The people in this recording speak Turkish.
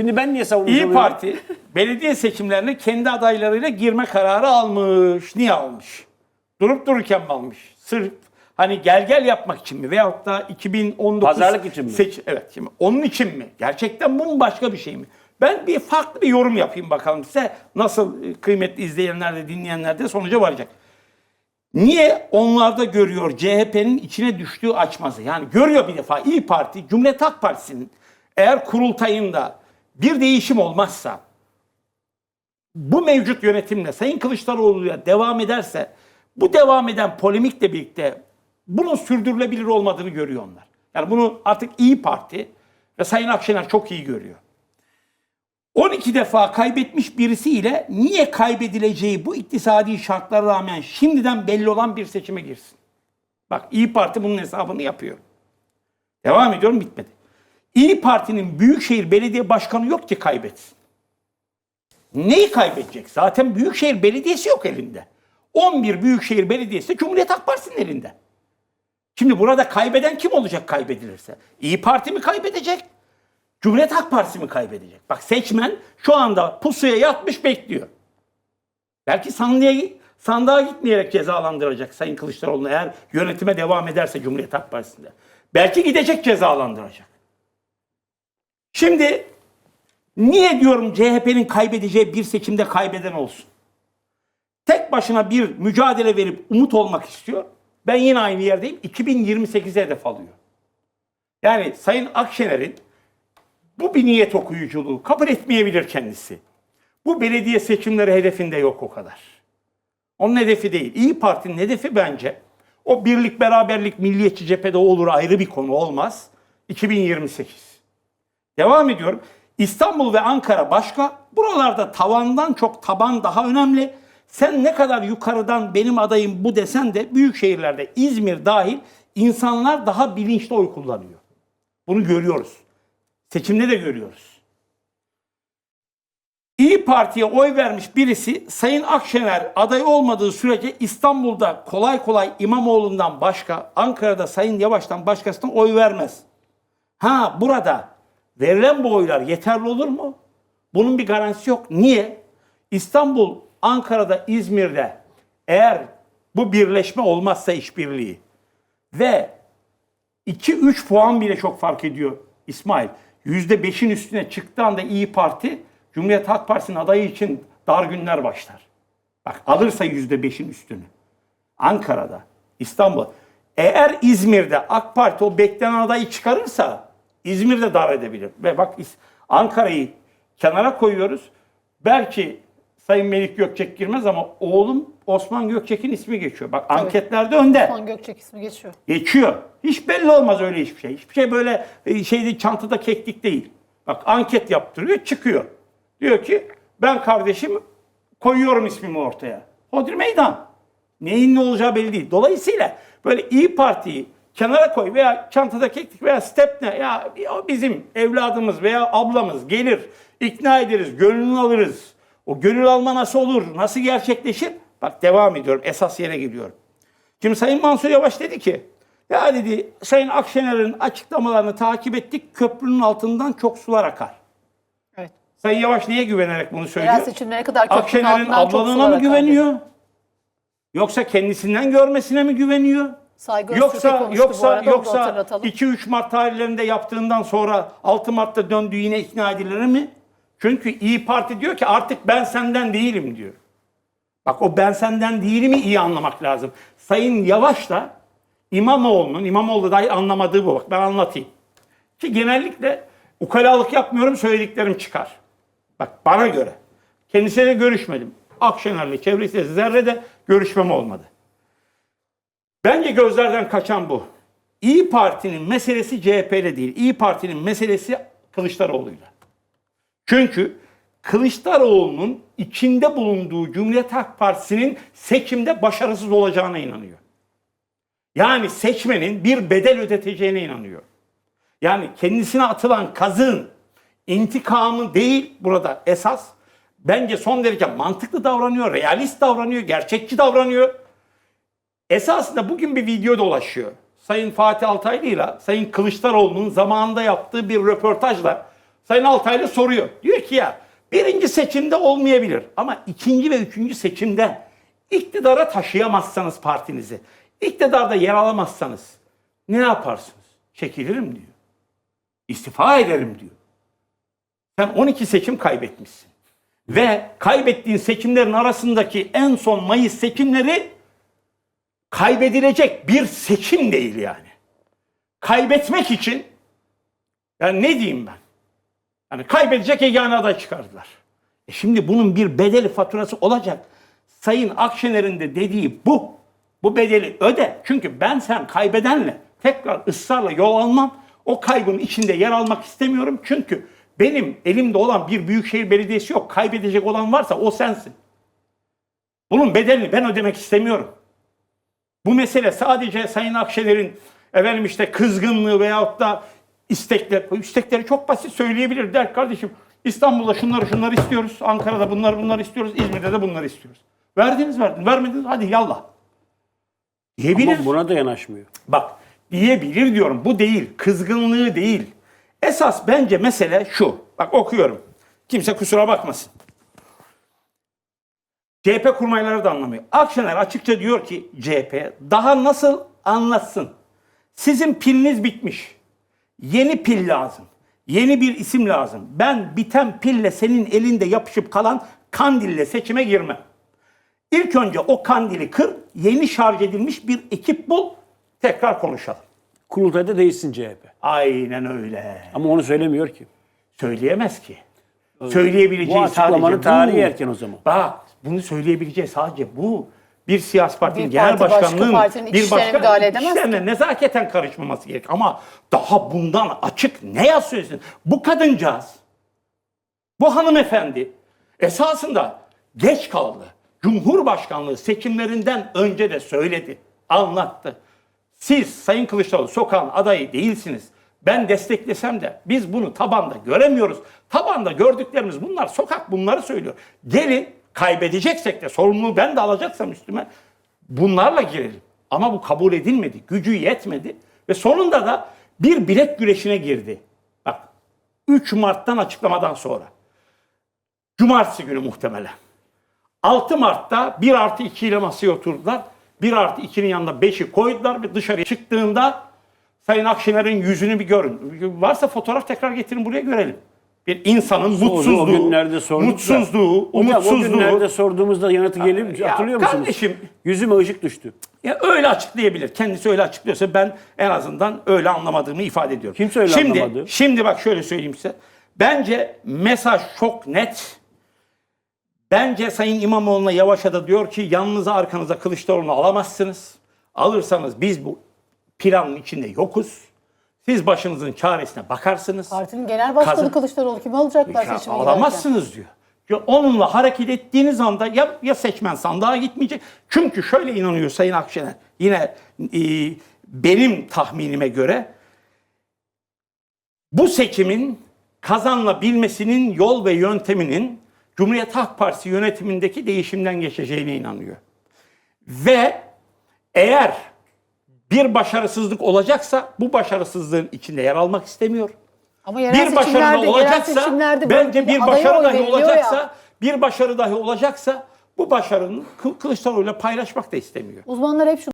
Şimdi ben niye savunucu İyi oluyorum? Parti belediye seçimlerine kendi adaylarıyla girme kararı almış. Niye almış? Durup dururken mi almış? Sırf hani gel gel yapmak için mi? Veyahut da 2019 Pazarlık için mi? Seç, evet şimdi onun için mi? Gerçekten bu mu başka bir şey mi? Ben bir farklı bir yorum yapayım bakalım size. Nasıl e, kıymetli izleyenler de dinleyenler de sonuca varacak. Niye onlarda görüyor CHP'nin içine düştüğü açmazı? Yani görüyor bir defa İyi Parti, Cumhuriyet Halk Partisi'nin eğer kurultayında bir değişim olmazsa bu mevcut yönetimle Sayın Kılıçdaroğlu'ya devam ederse bu devam eden polemikle birlikte bunun sürdürülebilir olmadığını görüyor onlar. Yani bunu artık İyi Parti ve Sayın Akşener çok iyi görüyor. 12 defa kaybetmiş birisiyle niye kaybedileceği bu iktisadi şartlara rağmen şimdiden belli olan bir seçime girsin. Bak İyi Parti bunun hesabını yapıyor. Devam ediyorum bitmedi. İyi Parti'nin Büyükşehir Belediye Başkanı yok ki kaybetsin. Neyi kaybedecek? Zaten Büyükşehir Belediyesi yok elinde. 11 Büyükşehir Belediyesi Cumhuriyet Halk Partisi'nin elinde. Şimdi burada kaybeden kim olacak kaybedilirse? İyi Parti mi kaybedecek? Cumhuriyet Halk Partisi mi kaybedecek? Bak seçmen şu anda pusuya yatmış bekliyor. Belki sandığa, sandığa gitmeyerek cezalandıracak Sayın Kılıçdaroğlu'nu eğer yönetime devam ederse Cumhuriyet Halk Partisi'nde. Belki gidecek cezalandıracak. Şimdi niye diyorum CHP'nin kaybedeceği bir seçimde kaybeden olsun? Tek başına bir mücadele verip umut olmak istiyor. Ben yine aynı yerdeyim. 2028'e hedef alıyor. Yani Sayın Akşener'in bu bir niyet okuyuculuğu. Kabul etmeyebilir kendisi. Bu belediye seçimleri hedefinde yok o kadar. Onun hedefi değil. İyi Parti'nin hedefi bence o birlik, beraberlik, milliyetçi cephede olur ayrı bir konu olmaz. 2028. Devam ediyorum. İstanbul ve Ankara başka. Buralarda tavandan çok taban daha önemli. Sen ne kadar yukarıdan benim adayım bu desen de büyük şehirlerde İzmir dahil insanlar daha bilinçli oy kullanıyor. Bunu görüyoruz. Seçimde de görüyoruz. İyi Parti'ye oy vermiş birisi Sayın Akşener aday olmadığı sürece İstanbul'da kolay kolay İmamoğlu'ndan başka, Ankara'da Sayın Yavaş'tan başkasına oy vermez. Ha burada verilen bu oylar yeterli olur mu? Bunun bir garantisi yok. Niye? İstanbul, Ankara'da, İzmir'de eğer bu birleşme olmazsa işbirliği ve 2-3 puan bile çok fark ediyor İsmail. %5'in üstüne çıktığı anda İyi Parti Cumhuriyet Halk Partisi'nin adayı için dar günler başlar. Bak alırsa %5'in üstünü. Ankara'da, İstanbul. Eğer İzmir'de AK Parti o beklenen adayı çıkarırsa İzmir'de dar edebilir. Ve bak Ankara'yı kenara koyuyoruz. Belki Sayın Melik Gökçek girmez ama oğlum Osman Gökçek'in ismi geçiyor. Bak anketlerde önde. Osman Gökçek ismi geçiyor. Geçiyor. Hiç belli olmaz öyle hiçbir şey. Hiçbir şey böyle e, şeyde çantada keklik değil. Bak anket yaptırıyor çıkıyor. Diyor ki ben kardeşim koyuyorum ismimi ortaya. Hodri meydan. Neyin ne olacağı belli değil. Dolayısıyla böyle İyi Parti'yi kenara koy veya çantada keklik veya step ne ya o bizim evladımız veya ablamız gelir ikna ederiz gönlünü alırız. O gönül alma nasıl olur? Nasıl gerçekleşir? Bak devam ediyorum. Esas yere gidiyorum. Şimdi Sayın Mansur Yavaş dedi ki ya dedi Sayın Akşener'in açıklamalarını takip ettik. Köprünün altından çok sular akar. Evet. Sayın Yavaş niye güvenerek bunu söylüyor? Yerel seçimlere kadar Akşener'in ablalığına mı güveniyor? Yoksa kendisinden görmesine mi güveniyor? Saygı Yoksa yoksa arada, da yoksa hatırlatalım. 2-3 Mart tarihlerinde yaptığından sonra 6 Mart'ta döndüğü yine ikna edilir mi? Çünkü İyi Parti diyor ki artık ben senden değilim diyor. Bak o ben senden değilimi iyi anlamak lazım. Sayın Yavaş'la İmamoğlu'nun, İmamoğlu dahi anlamadığı bu. Bak ben anlatayım. Ki genellikle ukalalık yapmıyorum söylediklerim çıkar. Bak bana göre. Kendisiyle görüşmedim. Akşener'le çevresiyle zerrede görüşmem olmadı. Bence gözlerden kaçan bu. İyi Parti'nin meselesi CHP'yle değil. İyi Parti'nin meselesi Kılıçdaroğlu'yla. Çünkü Kılıçdaroğlu'nun içinde bulunduğu Cumhuriyet Halk Partisi'nin seçimde başarısız olacağına inanıyor. Yani seçmenin bir bedel ödeteceğine inanıyor. Yani kendisine atılan kazığın intikamı değil burada esas. Bence son derece mantıklı davranıyor, realist davranıyor, gerçekçi davranıyor. Esasında bugün bir video dolaşıyor. Sayın Fatih Altaylı ile Sayın Kılıçdaroğlu'nun zamanında yaptığı bir röportajla Sayın Altaylı soruyor. Diyor ki ya birinci seçimde olmayabilir ama ikinci ve üçüncü seçimde iktidara taşıyamazsanız partinizi, iktidarda yer alamazsanız ne yaparsınız? Çekilirim diyor. İstifa ederim diyor. Sen 12 seçim kaybetmişsin. Ve kaybettiğin seçimlerin arasındaki en son Mayıs seçimleri kaybedilecek bir seçim değil yani. Kaybetmek için yani ne diyeyim ben? Yani kaybedecek yegane aday çıkardılar. E şimdi bunun bir bedeli faturası olacak. Sayın Akşener'in de dediği bu. Bu bedeli öde. Çünkü ben sen kaybedenle tekrar ısrarla yol almam. O kaybın içinde yer almak istemiyorum. Çünkü benim elimde olan bir büyükşehir belediyesi yok. Kaybedecek olan varsa o sensin. Bunun bedelini ben ödemek istemiyorum. Bu mesele sadece Sayın Akşener'in efendim işte kızgınlığı veyahut da istekler, istekleri çok basit söyleyebilir. Der kardeşim İstanbul'da şunları şunları istiyoruz, Ankara'da bunları bunları istiyoruz, İzmir'de de bunları istiyoruz. Verdiniz verdiniz, vermediniz hadi yallah. Diyebilir. Ama buna da yanaşmıyor. Bak diyebilir diyorum. Bu değil. Kızgınlığı değil. Esas bence mesele şu. Bak okuyorum. Kimse kusura bakmasın. CHP kurmayları da anlamıyor. Akşener açıkça diyor ki CHP daha nasıl anlatsın? Sizin piliniz bitmiş. Yeni pil lazım. Yeni bir isim lazım. Ben biten pille senin elinde yapışıp kalan kandille seçime girmem. İlk önce o kandili kır, yeni şarj edilmiş bir ekip bul, tekrar konuşalım. Kurultayda değişsin CHP. Aynen öyle. Ama onu söylemiyor ki. Söyleyemez ki. Söyleyebileceği Bu açıklamanın sadece bu. tarihi erken o zaman. Bak bunu söyleyebileceği sadece bu. Bir siyasi partinin Bir genel parti başka başkanlığın partinin iç bir başka müdahale edemez ki. işlerine nezaketen karışmaması gerek. Ama daha bundan açık ne yazıyorsun? Bu kadıncağız, bu hanımefendi esasında geç kaldı. Cumhurbaşkanlığı seçimlerinden önce de söyledi, anlattı. Siz Sayın Kılıçdaroğlu sokağın adayı değilsiniz. Ben desteklesem de biz bunu tabanda göremiyoruz. Tabanda gördüklerimiz bunlar. Sokak bunları söylüyor. Gelin kaybedeceksek de sorumluluğu ben de alacaksam üstüme bunlarla girelim. Ama bu kabul edilmedi. Gücü yetmedi. Ve sonunda da bir bilek güreşine girdi. Bak 3 Mart'tan açıklamadan sonra. Cumartesi günü muhtemelen. 6 Mart'ta 1 artı 2 ile masaya oturdular. 1 artı 2'nin yanında 5'i koydular ve dışarıya çıktığında Sayın Akşener'in yüzünü bir görün. Varsa fotoğraf tekrar getirin buraya görelim. Bir insanın mutsuzluğu, o günlerde sorduk da. mutsuzluğu, Hocam o umutsuzluğu. günlerde sorduğumuzda yanıtı gelip Ya hatırlıyor musunuz? kardeşim. Yüzüme ışık düştü. Ya öyle açıklayabilir. Kendisi öyle açıklıyorsa ben en azından öyle anlamadığımı ifade ediyorum. Kimse öyle şimdi, anlamadı. Şimdi bak şöyle söyleyeyim size. Bence mesaj çok net. Bence Sayın İmamoğlu'na Yavaş'a da diyor ki yanınıza arkanıza Kılıçdaroğlu'nu alamazsınız. Alırsanız biz bu planın içinde yokuz. Siz başınızın çaresine bakarsınız. Partinin genel başkanı Kazan- Kılıçdaroğlu kim alacaklar Ya giderken? alamazsınız diyor. Ya onunla hareket ettiğiniz anda ya, ya seçmen sandığa gitmeyecek. Çünkü şöyle inanıyor Sayın Akşener. Yine e, benim tahminime göre bu seçimin kazanılabilmesinin yol ve yönteminin Cumhuriyet Halk Partisi yönetimindeki değişimden geçeceğine inanıyor. Ve eğer bir başarısızlık olacaksa bu başarısızlığın içinde yer almak istemiyor Ama yerel bir başarı da olacaksa bence bir başarı dahi olacaksa ya. bir başarı dahi olacaksa bu başarının Kı- Kılıçdaroğlu'yla paylaşmak da istemiyor. Uzmanlar hep şunu